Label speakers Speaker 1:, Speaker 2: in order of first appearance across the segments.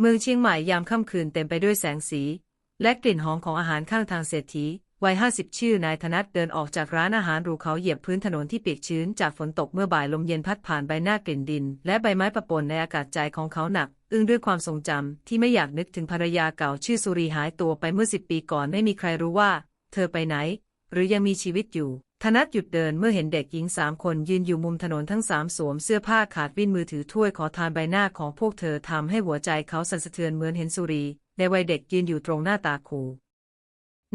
Speaker 1: เมืองเชียงใหม่ยามค่ำคืนเต็มไปด้วยแสงสี และกลิ่นหอมของอาหารข้างทางเศรษฐีวัยห้าสิบชื่อนายธนัทเดินออกจากร้านอาหารหรูเขาเหยียบพื้นถนนที่เปียกชื้นจากฝนตกเมื่อบ่ายลมเย็นพัดผ่านใบหน้ากลิ่นดิน และใบไม้ประปนในอากาศใจของเขาหนัก อึ้งด้วยความทรงจำที่ไม่อยากนึกถึงภรรยาเก่าชื่อสุรีหายตัวไปเมื่อสิบปีก่อนไม่มีใครรู้ว่า เธอไปไหน หรือยังมีชีวิตอยู่ ธนัทหยุดเดินเมื่อเห็นเด็กหญิงสามคนยืนอยู่มุมถนนทั้งสามสวมเสื้อผ้าขาดวิ่นมือถือถ้วยขอทานใบหน้าของพวกเธอทำให้หัวใจเขาสั่นสะเทือนเหมือนเห็นสุรี ในวัยเด็กยืนอยู่ตรงหน้าตาคู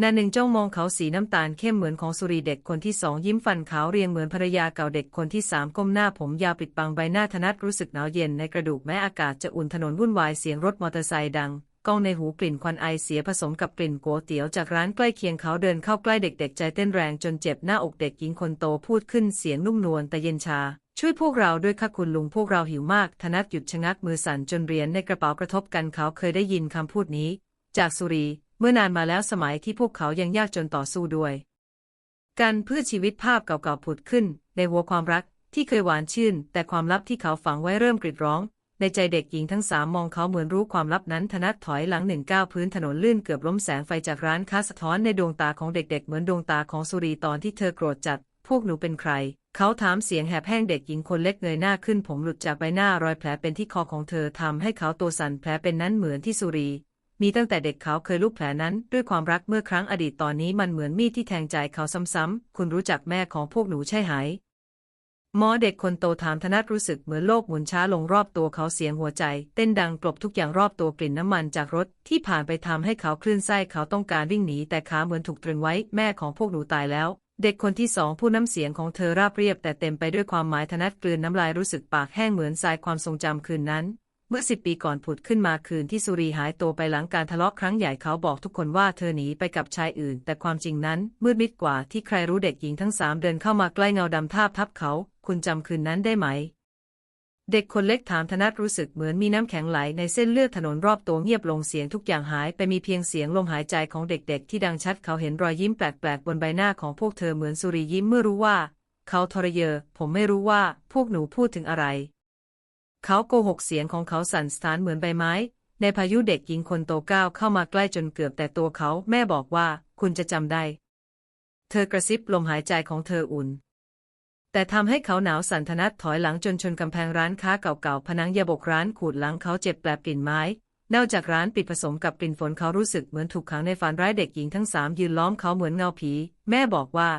Speaker 1: นาหนึ่งจ้องมองเขาสีน้ำตาลเข้มเหมือนของสุรีเด็กคนที่สองยิ้มฟันขาวเรียงเหมือนภรรยาเก่าเด็กคนที่สามก้มหน้าผมยาวปิดบังใบหน้าธนัทรู้สึกหนาวเย็นในกระดูกแม้อากาศจะอุ่นถนนวุ่นวายเสียงรถมอเตอร์ไซค์ดัง ก้องในหูกลิ่นควันไอเสียผสมกับกลิ่นก๋วยเตี๋ยวจากร้านใกล้เคียงเขาเดินเข้าใกล้เด็กๆ ใจเต้นแรงจนเจ็บหน้าอกเด็กหญิงคนโตพูดขึ้นเสียงนุ่มนวลแต่เย็นชา ช่วยพวกเราด้วยค่ะคุณลุงพวกเราหิวมาก ธนัทหยุดชะงักมือสั่นจนเหรียญในกระเป๋ากระทบกันเขาเคยได้ยินคำพูดนี้ จากสุรี เมื่อนานมาแล้วสมัยที่พวกเขายังยากจนต่อสู้ด้วย กันเพื่อชีวิตภาพเก่าๆผุดขึ้น ในหัวความรักที่เคยหวานชื่น แต่ความลับที่เขาฝังไว้เริ่มกรีดร้อง ในใจเด็กหญิงทั้งสามมองเขาเหมือนรู้ความลับนั้นธนัทถอยหลังหนึ่งก้าวพื้นถนนลื่นเกือบล้มแสงไฟจากร้านค้าสะท้อนในดวงตาของเด็กๆ เหมือนดวงตาของสุรีตอนที่เธอโกรธจัด พวกหนูเป็นใคร เขาถามเสียงแหบแห้งเด็กหญิงคนเล็กเงยหน้าขึ้นผมหลุดจากใบหน้ารอยแผลเป็นที่คอของเธอทำให้เขาตัวสั่นแผลเป็นนั้นเหมือนที่สุรี มีตั้งแต่เด็กเขาเคยลูบแผลนั้นด้วยความรักเมื่อครั้งอดีตตอนนี้มันเหมือนมีดที่แทงใจเขาซ้ำๆคุณรู้จักแม่ของพวกหนูใช่ไหม หมอเด็กคนโตถามธนัทรู้สึกเหมือนโลกหมุนช้าลงรอบตัวเขาเสียงหัวใจ เต้นดังกลบทุกอย่างรอบตัวกลิ่นน้ำมันจากรถที่ผ่านไปทำให้เขาคลื่นไส้เขาต้องการวิ่งหนีแต่ขาเหมือนถูกตรึงไว้แม่ของพวกหนูตายแล้ว เด็กคนที่สองผู้น้ำเสียงของเธอราบเรียบแต่เต็มไปด้วยความหมายธนัทกลืนน้ำลายรู้สึกปากแห้งเหมือนทรายความทรงจำคืนนั้น เมื่อสิบปีก่อนผุดขึ้นมาคืนที่สุรีหายตัวไปหลังการทะเลาะครั้งใหญ่เขาบอกทุกคนว่าเธอหนีไปกับชายอื่น แต่ความจริงนั้นมืดมิดกว่าที่ใครรู้เด็กหญิงทั้งสามเดินเข้ามาใกล้เงาดำทาบทับเขา คุณจำคืนนั้นได้ไหม เด็กคนเล็กถามธนัทรู้สึกเหมือนมีน้ำแข็งไหลในเส้นเลือดถนนรอบตัวเงียบลงเสียงทุกอย่างหายไปมีเพียงเสียงลมหายใจของเด็กๆ ที่ดังชัดเขาเห็นรอยยิ้มแปลกๆ บนใบหน้าของพวกเธอเหมือนสุรียิ้มเมื่อรู้ว่า เขาทรเยอ ผมไม่รู้ว่าพวกหนูพูดถึงอะไร เขาโกหกเสียงของเขาสั่นสะท้านเหมือนใบไม้ ในพายุเด็กหญิงคนโตก้าวเข้ามาใกล้จนเกือบแต่ตัวเขาแม่บอกว่า คุณจะจำได้ เธอกระซิบลมหายใจของเธออุ่น แต่ทำให้เขาหนาวสั่นทนัดถอยหลังจนชนกำแพงร้านค้าเก่าๆผนังยาบกร้านขูดหลังเขาเจ็บแปลบกลิ่นไม้เน่าจากร้านปิดผสมกับกลิ่นฝนเขารู้สึกเหมือนถูกขังในฝันร้ายเด็กหญิงทั้งสามยืนล้อมเขาเหมือนเงาผี แม่บอกว่า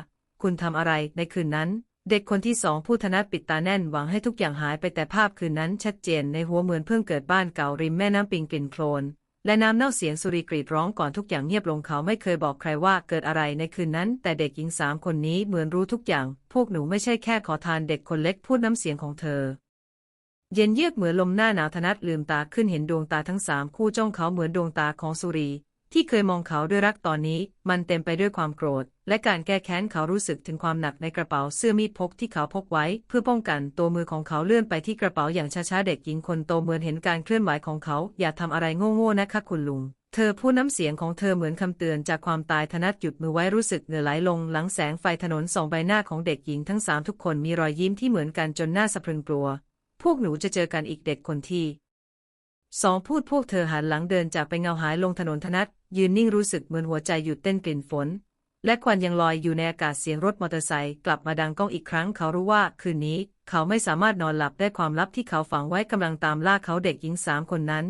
Speaker 1: คุณทำอะไรในคืนนั้น เด็กคนที่สองผู้ธนัดปิดตาแน่นหวังให้ทุกอย่างหายไปแต่ภาพคืนนั้นชัดเจนในหัวเหมือนเพิ่งเกิดบ้านเก่าริมแม่น้ำปิงกลิ่นโคลน และน้ำเน่าเสียงสุรีกรีดร้องก่อนทุกอย่างเงียบลงเขาไม่เคยบอกใครว่าเกิดอะไรในคืนนั้น แต่เด็กหญิงสามคนนี้เหมือนรู้ทุกอย่าง พวกหนูไม่ใช่แค่ขอทานเด็กคนเล็กพูดน้ำเสียงของเธอ เย็นเยือกเหมือนลมหน้าหนาวธนัดลืมตาขึ้นเห็นดวงตาทั้งสามคู่จ้องเขาเหมือนดวงตาของสุรี ที่เคยมองเขาด้วยรักตอนนี้ มันเต็มไปด้วยความโกรธ และการแก้แค้นเขารู้สึกถึงความหนักในกระเป๋าเสื้อมีดพกที่เขาพกไว้ เพื่อป้องกันตัวมือของเขาเลื่อนไปที่กระเป๋าอย่างช้าๆเด็กหญิงคนโตเหมือนเห็นการเคลื่อนไหวของเขา อย่าทำอะไรโง่ๆนะคะคุณลุง เธอพูดน้ำเสียงของเธอเหมือนคำเตือนจากความตายธนัดหยุดมือไว้รู้สึกเหงื่อไหลลงหลังแสงไฟถนนส่องใบหน้าของเด็กหญิงทั้งสามทุกคนมีรอยยิ้มที่เหมือนกันจนหน้าสะพรึงกลัว พวกหนูจะเจอกันอีกเด็กคนที่ สองพูดพวกเธอหันหลังเดินจากไปเงาหายลงถนนธนัดยืนนิ่งรู้สึกเหมือนหัวใจหยุดเต้นกลิ่นฝน และควันยังลอยอยู่ในอากาศเสียงรถมอเตอร์ไซค์กลับมาดังก้องอีกครั้งเขารู้ว่าคืนนี้เขาไม่สามารถนอนหลับได้ความลับที่เขาฝังไว้กำลังตามล่าเขาเด็กหญิงสามคนนั้น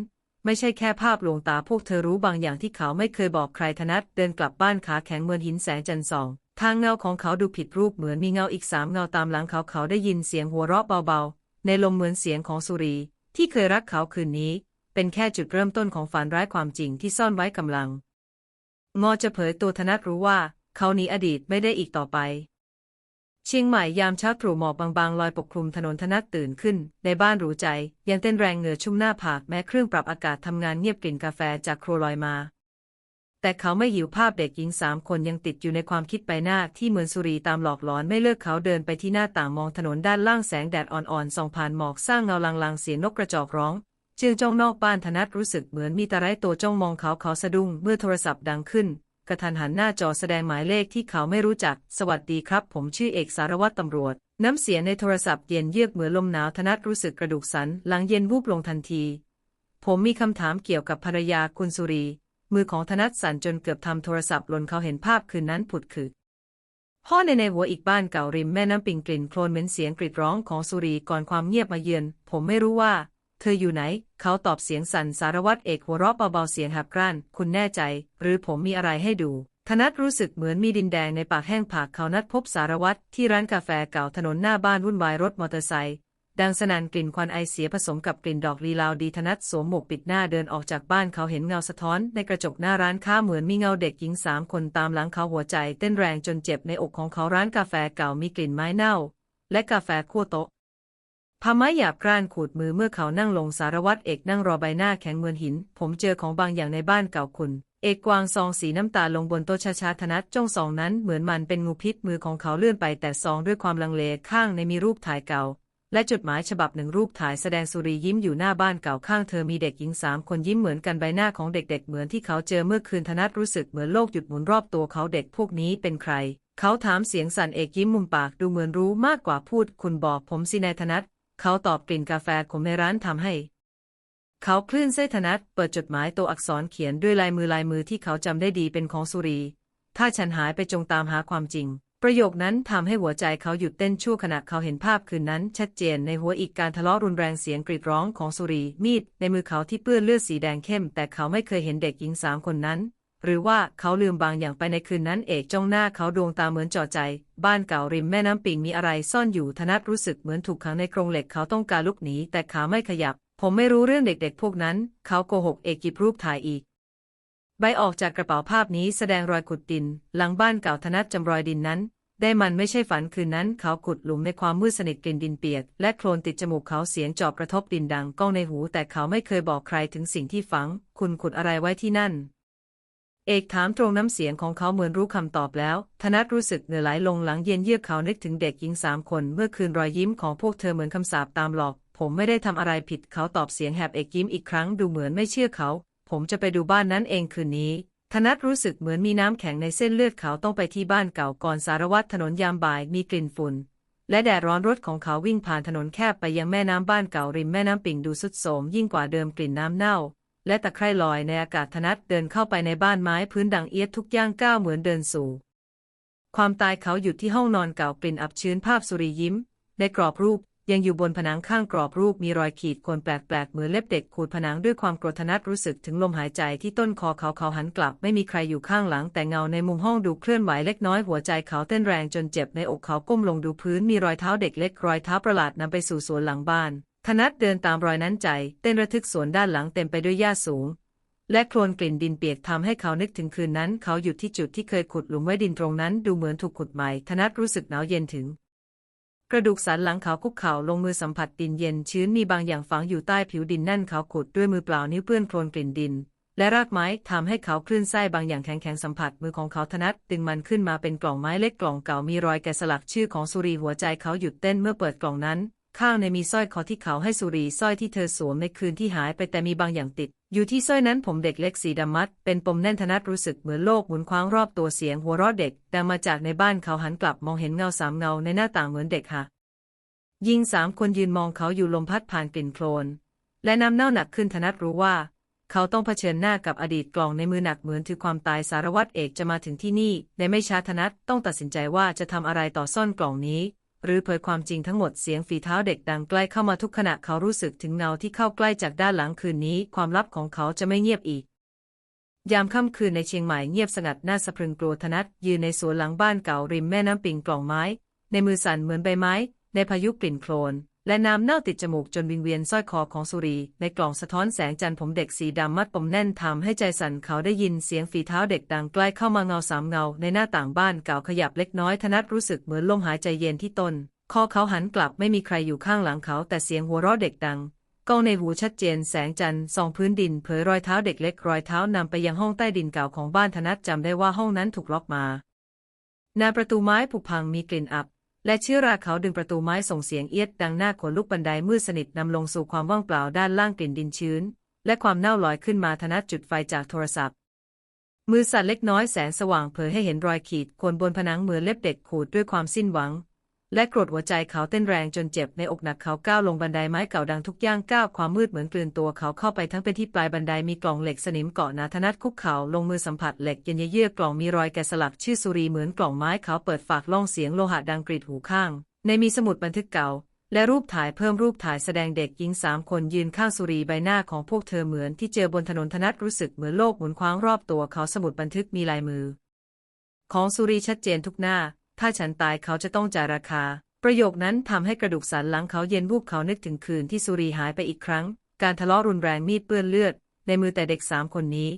Speaker 1: ไม่ใช่แค่ภาพลวงตาพวกเธอรู้บางอย่างที่เขาไม่เคยบอกใครธนัดเดินกลับบ้านขาแข็งเหมือนหินแสงจันทร์ส่องทางเงาของเขาดูผิดรูปเหมือนมีเงาอีกสามเงาตามหลังเขาเขาได้ยินเสียงหัวเราะเบาๆ ในลมเหมือนเสียงของสุรี ที่เคยรักเขาคืนนี้ เป็นแค่จุดเริ่มต้นของฝันร้ายความจริงที่ซ่อนไว้กำลัง งอจะเผยตัวธนัทรู้ว่า เขาหนีอดีตไม่ได้อีกต่อไป เชียงใหม่ยามเช้าตรู่หมอกบางๆ ลอยปกคลุมถนนธนัทตื่นขึ้น ในบ้านหรูใจ ยังเต้นแรงเหงื่อชุ่มหน้าผากแม้เครื่องปรับอากาศทำงานเงียบกลิ่นกาแฟจากครัวลอยมา แต่เขาไม่หิวภาพเด็กหญิงสามคนยังติดอยู่ในความคิดใบหน้าที่เหมือนสุรีตามหลอกหลอนไม่เลิกเขาเดินไปที่หน้าต่างมองถนนด้านล่างแสงแดดอ่อนๆส่องผ่านหมอกสร้างเงาลางๆเสียงนกกระจอกร้อง จึงจ้องนอกบ้านธนัทรู้สึกเหมือนมีตาไร้ตัวจ้องมองเขาเขาสะดุ้งเมื่อโทรศัพท์ดังขึ้น กระทันหันหน้าจอแสดงหมายเลขที่เขาไม่รู้จัก สวัสดีครับ ผมชื่อเอกสารวัตรตำรวจ น้ำเสียงในโทรศัพท์เย็นเยือกเหมือนลมหนาวธนัทรู้สึกกระดูกสันหลังเย็นวูบลงทันที ผมมีคำถามเกี่ยวกับภรรยาคุณสุรี มือของธนัทสั่นจนเกือบทำโทรศัพท์หล่นเขาเห็นภาพคืนนั้นผุดคือพ่อในในหัวอีกบ้านเก่าริมแม่น้ำปิงกลิ่นโคลนเหม็นเสียงกรีดร้องของสุรีก่อนความเงียบมาเยือน ผมไม่รู้ว่า เธออยู่ไหน เขาตอบเสียงสั่นสารวัตรเอกหัวเราะเบาๆเสียงหับกร้าน คุณแน่ใจ หรือผมมีอะไรให้ดู ธนัทรู้สึกเหมือนมีดินแดงในปากแห้งผากเขานัดพบสารวัตรที่ร้านกาแฟเก่าถนนหน้าบ้านวุ่นวายรถมอเตอร์ไซค์ดังสนั่นกลิ่นควันไอเสียผสมกับกลิ่นดอกลีลาวดีธนัทสวมหมวกปิดหน้าเดินออกจากบ้านเขาเห็นเงาสะท้อนในกระจกหน้าร้านค้าเหมือนมีเงาเด็กหญิงสามคนตามหลังเขาหัวใจเต้นแรงจนเจ็บในอกของเขาร้านกาแฟเก่ามีกลิ่นไม้เน่า และกาแฟคั่วโต๊ะ พาม้หยาบกร้านขูดมือเมื่อเขานั่งลงสารวัตรเอกนั่งรอใบหน้าแข็งเหมือนหิน ผมเจอของบางอย่างในบ้านเก่าคุณ เอกกวางซองสีน้ำตาลงบนโต๊ะช้าๆธนัทจ้องซองนั้นเหมือนมันเป็นงูพิษมือของเขาเลื่อนไปแต่ซองด้วยความลังเลข้างในมีรูปถ่ายเก่า และจดหมายฉบับหนึ่งรูปถ่ายแสดงสุรียิ้มอยู่หน้าบ้านเก่าข้างเธอมีเด็กหญิงสามคนยิ้มเหมือนกันใบหน้าของเด็กๆ เหมือนที่เขาเจอเมื่อคืนธนัทรู้สึกเหมือนโลกหยุดหมุนรอบตัวเขาเด็กพวกนี้เป็นใคร เขาถามเสียงสั่นเอกยิ้มมุมปากดูเหมือนรู้มากกว่าพูด คุณบอกผมสินายธนัท เขาตอบกลิ่นกาแฟขมในร้านทำให้ เขาคลื่นเส้ธนัทเปิดจดหมายตัวอักษรเขียนด้วยลายมือลายมือที่เขาจำได้ดีเป็นของสุรี ถ้าฉันหายไปจงตามหาความจริง ประโยคนั้นทำให้หัวใจเขาหยุดเต้นชั่วขณะเขาเห็นภาพคืนนั้น ชัดเจนในหัวอีกการทะเลาะรุนแรงเสียงกรีดร้องของสุรีมีดในมือเขาที่เปื้อนเลือดสีแดงเข้ม แต่เขาไม่เคยเห็นเด็กหญิงสามคนนั้น หรือว่าเขาลืมบางอย่างไปในคืนนั้นเอกจ้องหน้าเขาดวงตาเหมือนจ่อใจ บ้านเก่าริมแม่น้ำปิงมีอะไรซ่อนอยู่ธนัทรู้สึกเหมือนถูกขังในกรงเหล็กเขาต้องการลุกหนีแต่ขาไม่ขยับ ผมไม่รู้เรื่องเด็กๆ พวกนั้น เขาโกหกเอกกิบรูปถ่ายอีก ใบออกจากกระเป๋าภาพนี้แสดงรอยขุดดิน หลังบ้านเก่าธนัทจำรอยดินนั้น ได้มันไม่ใช่ฝันคืนนั้น เขาขุดหลุมในความมืดสนิทกลิ่นดินเปียก และโคลนติดจมูกเขาเสียงจอบกระทบดินดังก้องในหู แต่เขาไม่เคยบอกใครถึงสิ่งที่ฝัง คุณขุดอะไรไว้ที่นั่น เอกถามตรงน้ำเสียงของเขาเหมือนรู้คำตอบแล้ว ธนัทรู้สึกเหนื่อยไหลลงหลังเย็นเยือกเขานึกถึงเด็กหญิงสามคนเมื่อคืนรอยยิ้มของพวกเธอเหมือนคำสาปตามหลอก ผมไม่ได้ทำอะไรผิดเขาตอบเสียงแหบเอกยิ้มอีกครั้งดูเหมือนไม่เชื่อเขา ผมจะไปดูบ้านนั้นเองคืนนี้ ธนัทรู้สึกเหมือนมีน้ำแข็งในเส้นเลือดเขาต้องไปที่บ้านเก่าก่อนสารวัตรถนนยามบ่ายมีกลิ่นฝุ่นและแดดร้อนรถของเขาวิ่งผ่านถนนแคบไปยังแม่น้ำบ้านเก่าริมแม่น้ำปิ่งดูสุดโทรมยิ่งกว่าเดิมกลิ่นน้ำเน่า และตะไคร่ลอยในอากาศธนัทเดินเข้าไปในบ้านไม้พื้นดังเอียดทุกย่างก้าวเหมือนเดินสู่ ความตายเขาหยุดที่ห้องนอนเก่ากลิ่นอับชื้นภาพสุริยิ้ม ในกรอบรูปยังอยู่บนผนังข้างกรอบรูปมีรอยขีดข่วนแปลกๆเหมือนเล็บเด็กขูดผนังด้วยความโกรธธนัทรู้สึกถึงลมหายใจที่ต้นคอเขาเขาหันกลับ ไม่มีใครอยู่ข้างหลังแต่เงาในมุมห้องดูเคลื่อนไหวเล็กน้อยหัวใจเขาเต้นแรงจนเจ็บในอกเขาก้มลงดูพื้นมีรอยเท้าเด็กเล็กรอยเท้าประหลาดนำไปสู่สวนหลังบ้าน ธนัทเดินตามรอยนั้นใจ เต้นระทึกสวนด้านหลังเต็มไปด้วยหญ้าสูง และโคลนกลิ่นดินเปียกทำให้เขานึกถึงคืนนั้น เขาหยุดที่จุดที่เคยขุดหลุมไว้ดินตรงนั้น ดูเหมือนถูกขุดใหม่ธนัทรู้สึกหนาวเย็นถึง กระดูกสันหลังเขาคุกเข่าลงมือสัมผัสดินเย็นชื้นมีบางอย่างฝังอยู่ใต้ผิวดินนั่นเขาขุดด้วยมือเปล่านิ้วเปื้อนโคลนกลิ่นดิน และรากไม้ทำให้เขาคลื่นไส้บางอย่างแข็งแข็งสัมผัสมือของเขาธนัทดึงมันขึ้นมาเป็นกล่องไม้เล็กกล่องเก่ามีรอยแกะสลักชื่อของสุรีหัวใจเขาหยุดเต้นเมื่อเปิดกล่องนั้น ข้างในมีสร้อยคอที่เขาให้สุรีสร้อยที่เธอสวมในคืนที่หายไปแต่มีบางอย่างติด อยู่ที่สร้อยนั้นผมเด็กเล็กสีดำมัด เป็นปมแน่นธนัทรู้สึกเหมือนโลกหมุนคว้างรอบตัวเสียงหัวเราะเด็กดังมาจากในบ้านเขาหันกลับมองเห็นเงาสามเงาในหน้าต่างเหมือนเด็กค่ะยิงสามคนยืนมองเขาอยู่ลมพัดผ่านกลิ่นโคลน และน้ำเน่าหนักขึ้นธนัทรู้ว่า เขาต้องเผชิญหน้ากับอดีตกล่องในมือหนักเหมือนถือความตายสารวัตรเอกจะมาถึงที่นี่ในไม่ช้าธนัทต้องตัดสินใจว่าจะทำอะไรต่อซ่อนกล่องนี้ หรือเผยความจริงทั้งหมดเสียงฝีเท้าเด็กดังใกล้เข้ามาทุกขณะเขารู้สึกถึงเงาที่เข้าใกล้จากด้านหลังคืนนี้ ความลับของเขาจะไม่เงียบอีก ยามค่ำคืนในเชียงใหม่เงียบสงัดน่าสะพรึงกลัวธนัดยืนในสวนหลังบ้านเก่าริมแม่น้ำปิงกล่องไม้ ในมือสั่นเหมือนใบไม้ ในพายุกลิ่นโคลน และน้ำเน่าติดจมูกจนวิงเวียนสร้อยคอของสุรี ในกล่องสะท้อนแสงจันทร์ผมเด็กสีดำมัดปมแน่นทำให้ใจสั่นเขาได้ยินเสียงฝีเท้าเด็กดังใกล้เข้ามาเงาสามเงา ในหน้าต่างบ้านเก่าขยับเล็กน้อยธนัทรู้สึกเหมือนลมหายใจเย็นที่ตนคอเขาหันกลับไม่มีใครอยู่ข้างหลังเขาแต่เสียงหัวเราะเด็กดังก้องในหูชัดเจนแสงจันทร์ส่องพื้นดินเผยรอยเท้าเด็กเล็กรอยเท้านำไปยังห้องใต้ดินเก่าของบ้านธนัทจำได้ว่าห้องนั้นถูกล็อกมาหน้าประตูไม้ผุพังมีกลิ่นอับ และเชื้อราเขาดึงประตูไม้ส่งเสียงเอียดดังหน้าขนลุกบันไดมืดสนิทนำลงสู่ความว่างเปล่าด้านล่างกลิ่นดินชื้น และความเน่าลอยขึ้นมาธนัดจุดไฟจากโทรศัพท์ มือสั่นเล็กน้อยแสงสว่างเผยให้เห็นรอยขีดข่วนบนผนังเหมือนเล็บเด็กขูดด้วยความสิ้นหวัง และกรดหัวใจเขาเต้นแรงจนเจ็บในอกหนักเขาก้าวลงบันไดไม้เก่าดังทุกย่างก้าวความมืดเหมือนกลืนตัวเขาเข้าไปทั้งเป็นที่ปลายบันไดมีกล่องเหล็กสนิมเกาะนาธนัดคุกเข่าลงมือสัมผัสเหล็กเย็นเยือกกล่องมีรอยแกะสลักชื่อสุรีเหมือนกล่องไม้เขาเปิดฝากล่องเสียงโลหะดังกรีดหูข้าง ในมีสมุดบันทึกเก่า และรูปถ่ายเพิ่มรูปถ่ายแสดงเด็กหญิงสามคนยืนข้างสุรีใบหน้าของพวกเธอเหมือนที่เจอบนถนนธนัดรู้สึกเหมือนโลกหมุนคว้างรอบตัวเขาสมุดบันทึกมีลายมือ ของสุรีชัดเจนทุกหน้า ถ้าฉันตายเขาจะต้องจ่ายราคา ประโยคนั้นทำให้กระดูกสันหลังเขาเย็นวูบเขานึกถึงคืนที่สุรีหายไปอีกครั้ง การทะเลาะรุนแรงมีดเปื้อนเลือด ในมือแต่เด็กสามคนนี้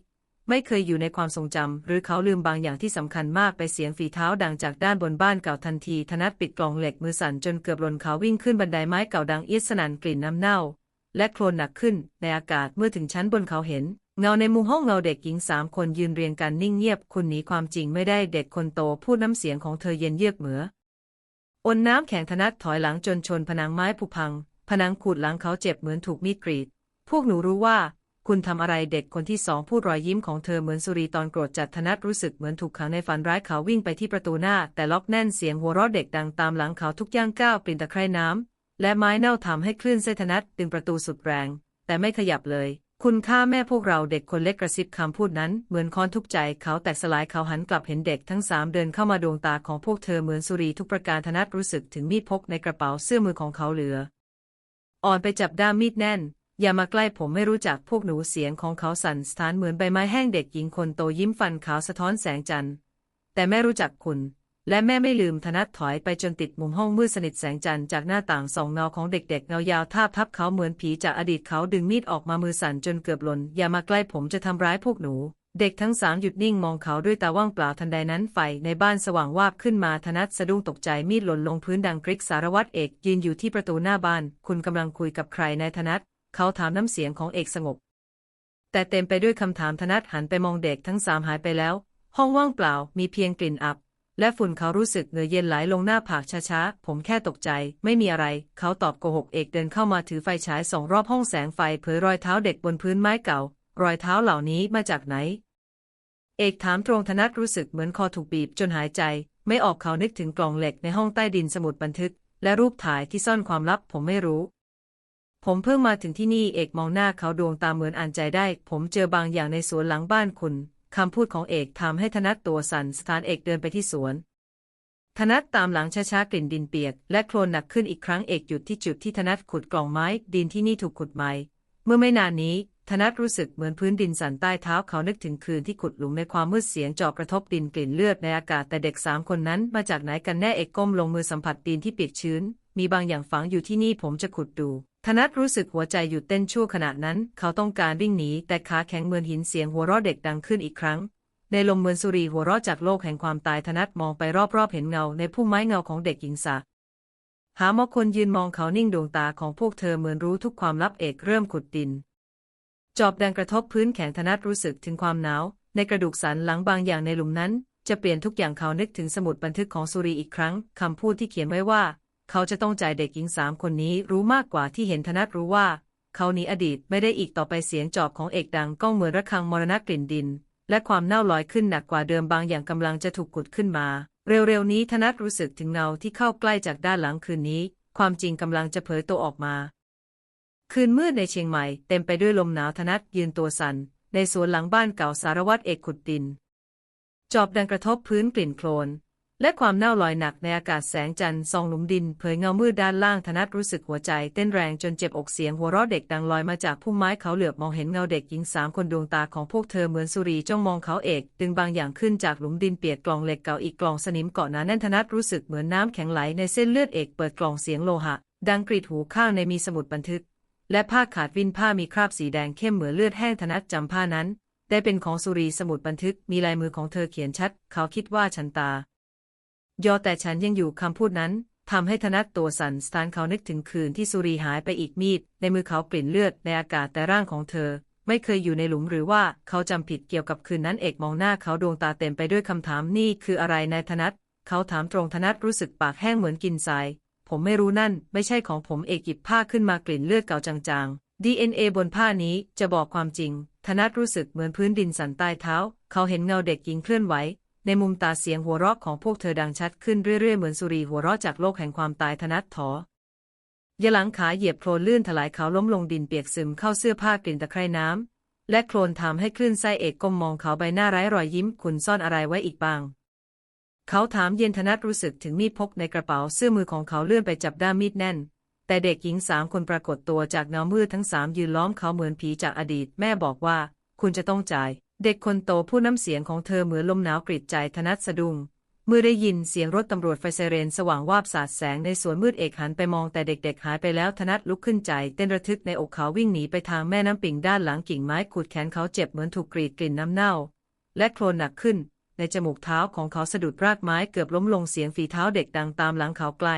Speaker 1: ไม่เคยอยู่ในความทรงจำหรือเขาลืมบางอย่างที่สำคัญมากไปเสียงฝีเท้าดังจากด้านบนบ้านเก่าทันทีธนัดปิดกล่องเหล็กมือสั่นจนเกือบหล่นเขาวิ่งขึ้นบันไดไม้เก่าดังเอียดสนั่นกลิ่นน้ำเน่า และโคลนหนักขึ้นในอากาศเมื่อถึงชั้นบนเขาเห็น เงาในมุมห้องเงาเด็กหญิงสามคนยืนเรียงกันนิ่งเงียบคุณหนีความจริงไม่ได้เด็กคนโตพูดน้ำเสียงของเธอเย็นเยือกเหมืออนน้ำแข็งธนัดถอยหลังจนชนผนังไม้ผุพัง ผนังขูดหลังเขาเจ็บเหมือนถูกมีดกรีด พวกหนูรู้ว่าคุณทำอะไรเด็กคนที่สองพูดรอยยิ้มของเธอเหมือนสุรีตอนโกรธจัดธนัดรู้สึกเหมือนถูกขังในฝันร้ายเขาวิ่งไปที่ประตูหน้า แต่ล็อกแน่นเสียงหัวเราะเด็กดังตามหลังเขาทุกย่างก้าวปริ่นตะไคร่น้ำและไม้เน่าทำให้คลื่นเส้นธนัดดึงประตูสุดแรง แต่ไม่ขยับเลย คุณฆ่าแม่พวกเราเด็กคนเล็กกระซิบคำพูดนั้น เหมือนค้อนทุกใจเขาแตกสลายเขาหันกลับเห็นเด็กทั้งสามเดินเข้ามาดวงตาของพวกเธอเหมือนสุรีทุกประการธนัดรู้สึกถึงมีดพกในกระเป๋าเสื้อมือของเขาเหลือ อ่อนไปจับด้ามมีดแน่น อย่ามาใกล้ผมไม่รู้จักพวกหนูเสียงของเขาสั่นสถานเหมือนใบไม้แห้งเด็กหญิงคนโตยิ้มฟันขาวสะท้อนแสงจันทร์แต่แม่รู้จักคุณ และแม่ไม่ลืมธนัดถอยไปจนติดมุมห้องมืดสนิทแสงจันทร์จากหน้าต่างสองเงาของเด็กๆเงายาวทาบทับเขาเหมือนผีจากอดีตเขาดึงมีดออกมามือสั่นจนเกือบหล่นอย่ามาใกล้ผมจะทำร้ายพวกหนู เด็กทั้งสามหยุดนิ่งมองเขาด้วยตาว่างเปล่าทันใดนั้นไฟในบ้านสว่างวาบขึ้นมาธนัดสะดุ้งตกใจมีดหล่นลงพื้นดังกริกสารวัตรเอกยืนอยู่ที่ประตูหน้าบ้าน คุณกำลังคุยกับใครนายธนัดเขาถามน้ำเสียงของเอกสงบ แต่เต็มไปด้วยคำถามธนัดหันไปมองเด็กทั้งสามหายไปแล้ว ห้องว่างเปล่ามีเพียงกลิ่นอับ และฝุ่นเขารู้สึกเหงื่อเย็นไหลลงหน้าผากช้าๆ ผมแค่ตกใจ ไม่มีอะไร เขาตอบโกหกเอกเดินเข้ามาถือไฟฉายส่องรอบห้องแสงไฟเผยรอยเท้าเด็กบนพื้นไม้เก่า รอยเท้าเหล่านี้มาจากไหน เอกถามตรงธนัดรู้สึกเหมือนคอถูกบีบจนหายใจ ไม่ออกเขานึกถึงกล่องเหล็กในห้องใต้ดินสมุดบันทึก และรูปถ่ายที่ซ่อนความลับผมไม่รู้ ผมเพิ่งมาถึงที่นี่เอกมองหน้าเขาดวงตาเหมือนอ่านใจได้ ผมเจอบางอย่างในสวนหลังบ้านคุณ คำพูดของเอกทำให้ธนัดตัวสั่นสถานเอกเดินไปที่สวน ธนัดตามหลังช้าๆกลิ่นดินเปียก และโคลนหนักขึ้นอีกครั้งเอกหยุดที่จุดที่ธนัดขุดกล่องไม้ ดินที่นี่ถูกขุดใหม่เมื่อไม่นานนี้ธนัดรู้สึกเหมือนพื้นดินสั่นใต้เท้าเขานึกถึงคืนที่ขุดหลุมในความมืดเสียงจาะกระทบดินกลิ่นเลือดในอากาศแต่เด็กสามคนนั้นมาจากไหนกันแน่เอกก้มลงมือสัมผัสดินที่เปียกชื้น มีบางอย่างฝังอยู่ที่นี่ผมจะขุดดู ธนัดรู้สึกหัวใจหยุดเต้นชั่วขณะนั้น เขาต้องการวิ่งหนีแต่ขาแข็งเหมือนหินเสียงหัวเราะเด็กดังขึ้นอีกครั้ง ในลมเหมือนสุรีหัวเราะจากโลกแห่งความตายธนัดมองไปรอบๆเห็นเงาในพุ่มไม้เงาของเด็กหญิงสาหามอคนยืนมองเขานิ่งดวงตาของพวกเธอเหมือนรู้ทุกความลับเอกเริ่มขุดดิน จอบดังกระทบพื้นแข็งธนัดรู้สึกถึงความหนาว ในกระดูกสันหลังบางอย่างในหลุมนั้น จะเปลี่ยนทุกอย่างเขานึกถึงสมุดบันทึกของสุรีอีกครั้งคำพูดที่เขียนไว้ว่า เขาจะต้องจ่ายเด็กหญิงสามคนนี้รู้มากกว่าที่เห็นธนัดรู้ว่า เขาหนีอดีตไม่ได้อีกต่อไปเสียงจอบของเอกดังก้องเหมือนระฆังมรณะกลิ่นดิน และความเน่าลอยขึ้นหนักกว่าเดิมบางอย่างกำลังจะถูกกุดขึ้นมา เร็วๆนี้ธนัดรู้สึกถึงเงาที่เข้าใกล้จากด้านหลังคืนนี้ ความจริงกำลังจะเผยตัวออกมา คืนมืดในเชียงใหม่เต็มไปด้วยลมหนาวธนัดยืนตัวสัน่นในสวนหลังบ้านเก่าสารวัตรเอกขุดดิน จอบดังกระทบพื้นกลิ่นโคลน และความเน่าลอยหนักในอากาศแสงจันทร์ส่องหลุมดิน เผยเงามืดด้านล่างธนัดรู้สึกหัวใจเต้นแรงจนเจ็บอกเสียงหัวเราะเด็กดังลอยมาจากพุ่มไม้เขาเหลือบมองเห็นเงาเด็กหญิงสามคนดวงตาของพวกเธอเหมือนสุรีจ้องมองเขาเอกดึงบางอย่างขึ้นจากหลุมดินเปียกกล่องเหล็กเก่าอีกกล่องสนิมเกาะหนาแน่นธนัดรู้สึกเหมือนน้ำแข็งไหลในเส้นเลือดเอกเปิดกล่องเสียงโลหะ ดังกรีดหูข้างในมีสมุดบันทึก และผ้าขาดวินผ้ามีคราบสีแดงเข้มเหมือนเลือดแห้งธนัดจำผ้านั้น ได้เป็นของสุรีสมุดบันทึกมีลายมือของเธอเขียนชัด เขาคิดว่าฉันตา ยอแต่ฉันยังอยู่คำพูดนั้นทำให้ธนัดตัวสั่นสถานเขานึกถึงคืนที่สุรีหายไปอีกมีด ในมือเขากลิ่นเลือดในอากาศแต่ร่างของเธอ ไม่เคยอยู่ในหลุมหรือว่าเขาจำผิดเกี่ยวกับคืนนั้นเอกมองหน้าเขาดวงตาเต็มไปด้วยคำถามนี่คืออะไรนายธนัดเขาถามตรงธนัดรู้สึกปากแห้งเหมือนกินทรายผมไม่รู้นั่น ไม่ใช่ของผมเอกหยิบผ้าขึ้นมากลิ่นเลือดเก่าจางๆ DNA บนผ้านี้จะบอกความจริงธนัดรู้สึกเหมือนพื้นดินสั่นใต้เท้า เขาเห็นเงาเด็กหญิงเคลื่อนไหว ในมุมตาเสียงหัวเราะของพวกเธอดังชัดขึ้นเรื่อยๆ เหมือนสุรีหัวเราะจากโลกแห่งความตายธนัดถอยะหลังขาเหยียบโคลนลื่นถลายเขาล้มลงดินเปียกซึมเข้าเสื้อผ้ากลิ่นตะไคร่น้ำ และโคลนทำให้คลื่นไส้เอกก้มมองเขาใบหน้าไร้รอยยิ้มคุณซ่อนอะไรไว้อีกบ้าง เขาถามเย็นธนัดรู้สึกถึงมีดพกในกระเป๋าเสื้อมือของเขาเลื่อนไปจับด้ามมีดแน่น แต่เด็กหญิงสามคนปรากฏตัวจากเงามืดทั้งสามยืนล้อมเขาเหมือนผีจากอดีต แม่บอกว่า คุณจะต้องจ่าย เด็กคนโตพูดน้ำเสียงของเธอเหมือนลมหนาวกรีดใจธนัดสะดุ้งเมื่อได้ยินเสียงรถตำรวจไฟไซเรนสว่างวาบสาดแสงในสวนมืดเอกหันไปมองแต่เด็กๆหายไปแล้วธนัดลุกขึ้นใจ เต้นระทึกในอกเขาวิ่งหนีไปทางแม่น้ำปิ่งด้านหลังกิ่งไม้ขูดแขนเขาเจ็บเหมือนถูกกรีดกลิ่นน้ำเน่า และโคลนหนักขึ้น ในจมูกเท้าของเขาสะดุดรากไม้เกือบล้มลงเสียงฝีเท้าเด็กดังตามหลังเขาไกล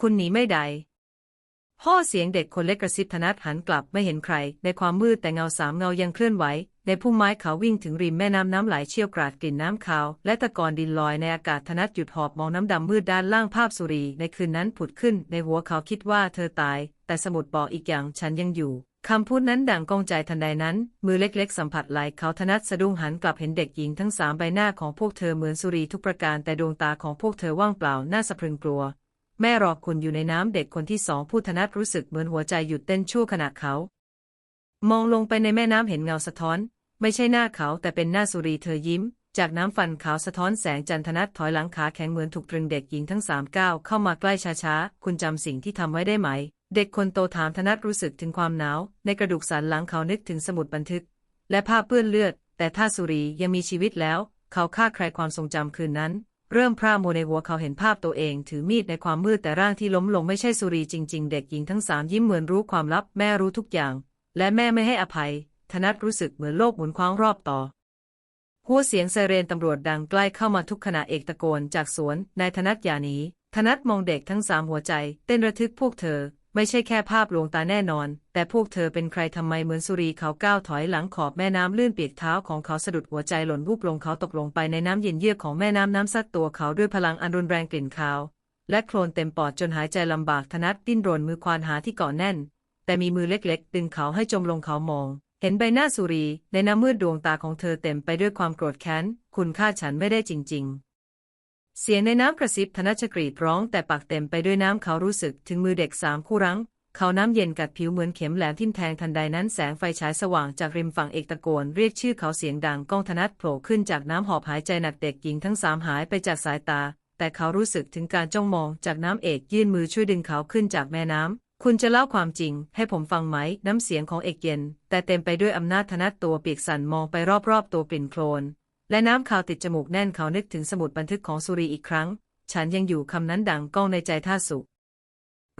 Speaker 1: คุณหนีไม่ได้ พ่อเสียงเด็กคนเล็กกระซิบธนัดหันกลับไม่เห็นใคร ในความมืดแต่เงาสามเงายังเคลื่อนไหว ในพุ่มไม้เขาวิ่งถึงริมแม่น้ำน้ำไหลเชี่ยวกราดกลิ่นน้ำขาว และตะกอนดินลอยในอากาศธนัดหยุดหอบมองน้ำดำมืดด้านล่างภาพสุรี ในคืนนั้นผุดขึ้น ในหัวเขาคิดว่าเธอตาย แต่สมุดบอกอีกอย่างฉันยังอยู่คำพูดนั้นดังก้องใจทันใดนั้น มือเล็กๆ สัมผัสไหล่เขาธนัดสะดุ้งหันกลับเห็นเด็กหญิงทั้งสามใบหน้าของพวกเธอเหมือนสุรีทุกประการแต่ดวงตาของพวกเธอว่างเปล่าน่าสะพรึงกลัว แม่รอคุณอยู่ในน้ำเด็กคนที่สองพูดธนัดรู้สึกเหมือนหัวใจหยุดเต้นชั่วขณะเขา มองลงไปในแม่น้ำเห็นเงาสะท้อน ไม่ใช่หน้าเขาแต่เป็นหน้าสุรีเธอยิ้ม จากน้ำฟันขาวสะท้อนแสงจันทนัดถอยหลังขาแข็งเหมือนถูกตรึงเด็กหญิงทั้งสามก้าวเข้ามาใกล้ช้าๆ คุณจำสิ่งที่ทำไว้ได้ไหม เด็กคนโตถามธนัดรู้สึกถึงความหนาว ในกระดูกสันหลังเขานึกถึงสมุดบันทึก และผ้าเปื้อนเลือด แต่ถ้าสุรียังมีชีวิตแล้ว เขาฆ่าใครความทรงจำคืนนั้น เริ่มพร่ามัวในหัวเขาเห็นภาพตัวเองถือมีดในความมืดแต่ร่างที่ล้มลงไม่ใช่สุรีจริง ๆ เด็กหญิงทั้งสามยิ้มเหมือนรู้ความลับแม่รู้ทุกอย่าง และแม่ไม่ให้อภัย ธนัดรู้สึกเหมือนโลกหมุนคว้างรอบต่อ หัวเสียงไซเรนตำรวจดังใกล้เข้ามาทุกขณะเอกตะโกนจากสวนนายธนัดอย่าหนีธนัดมองเด็กทั้งสามหัวใจ เต้นระทึกพวกเธอ ไม่ใช่แค่ภาพลวงตาแน่นอน แต่พวกเธอเป็นใครทำไมเหมือนสุรีเขาก้าวถอยหลังขอบแม่น้ำลื่นเปียกเท้าของเขาสะดุดหัวใจหล่นวูบลงเขาตกลงไปในน้ำเย็นเยือกของแม่น้ำน้ำซัดตัวเขาด้วยพลังอันรุนแรงกลิ่นคาว และโคลนเต็มปอดจนหายใจลำบากธนัดดิ้นรนมือควานหาที่เกาะแน่น แต่มีมือเล็กๆ ดึงเขาให้จมลงเขามอง เห็นใบหน้าสุรี ในน้ำมืดดวงตาของเธอเต็มไปด้วยความโกรธแค้นคุณฆ่าฉันไม่ได้จริง ๆ เสียงในน้ำกระซิบธนชกรีดร้องแต่ปากเต็มไปด้วยน้ำเขารู้สึกถึงมือเด็กสามคู่รั้ง เขาน้ำเย็นกัดผิวเหมือนเข็มแหลมทิ่มแทงทันใดนั้นแสงไฟฉายสว่างจากริมฝั่งเอกตะโกน เรียกชื่อเขาเสียงดังก้องธนัดโผล่ขึ้นจากน้ำหอบหายใจหนักเด็กหญิงทั้งสามหายไปจากสายตา แต่เขารู้สึกถึงการจ้องมองจากน้ำเอกยื่นมือช่วยดึงเขาขึ้นจากแม่น้ำคุณจะเล่าความจริงให้ผมฟังไหม น้ำเสียงของเอกเย็น แต่เต็มไปด้วยอำนาจธนัดตัวเปียกสั่นมองไปรอบๆ ตัวกลิ่นโคลน และน้ำขาวติดจมูกแน่นเขานึกถึงสมุดบันทึกของสุรีอีกครั้ง ฉันยังอยู่คำนั้นดังก้องในใจท่าสุ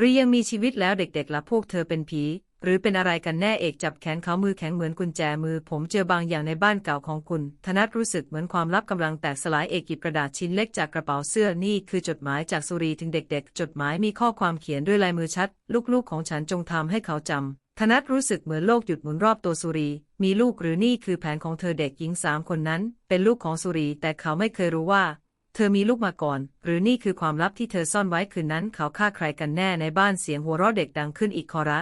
Speaker 1: รียังมีชีวิตแล้วเด็กๆละพวกเธอเป็นผี หรือเป็นอะไรกันแน่เอกจับแขนเขามือแข็งเหมือนกุญแจมือ ผมเจอบางอย่างในบ้านเก่าของคุณ ธนัดรู้สึกเหมือนความลับกำลังแตกสลายเอกหยิบกระดาษชิ้นเล็กจากกระเป๋าเสื้อนี่คือจดหมายจากสุรีถึงเด็ก ๆ จดหมายมีข้อความเขียนด้วยลายมือชัด ลูกๆของฉันจงทำให้เขาจำธนัดรู้สึกเหมือนโลกหยุดหมุนรอบตัวสุรี มีลูกหรือนี่คือแผนของเธอเด็กหญิงสามคนนั้น เป็นลูกของสุรี แต่เขาไม่เคยรู้ว่า เธอมีลูกมาก่อน หรือนี่คือความลับที่เธอซ่อนไว้คืนนั้น เขาฆ่าใครกันแน่ในบ้านเสียงหัวเราะเด็กดังขึ้นอีกคอระ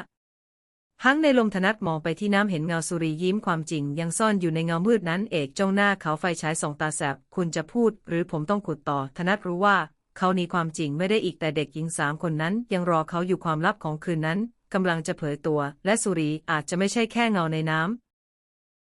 Speaker 1: หังในลมธนัดมองไปที่น้ำเห็นเงาสุรียิ้มความจริง ยังซ่อนอยู่ในเงามืดนั้นเอกจ้องหน้าเขาไฟฉายส่องตาแสบ คุณจะพูด หรือผมต้องขุดต่อ ธนัดรู้ว่า เขาหนีความจริงไม่ได้อีกแต่เด็กหญิงสามคนนั้น ยังรอเขาอยู่ความลับของคืนนั้นกำลังจะเผยตัว และสุรีอาจจะไม่ใช่แค่เงาในน้ำ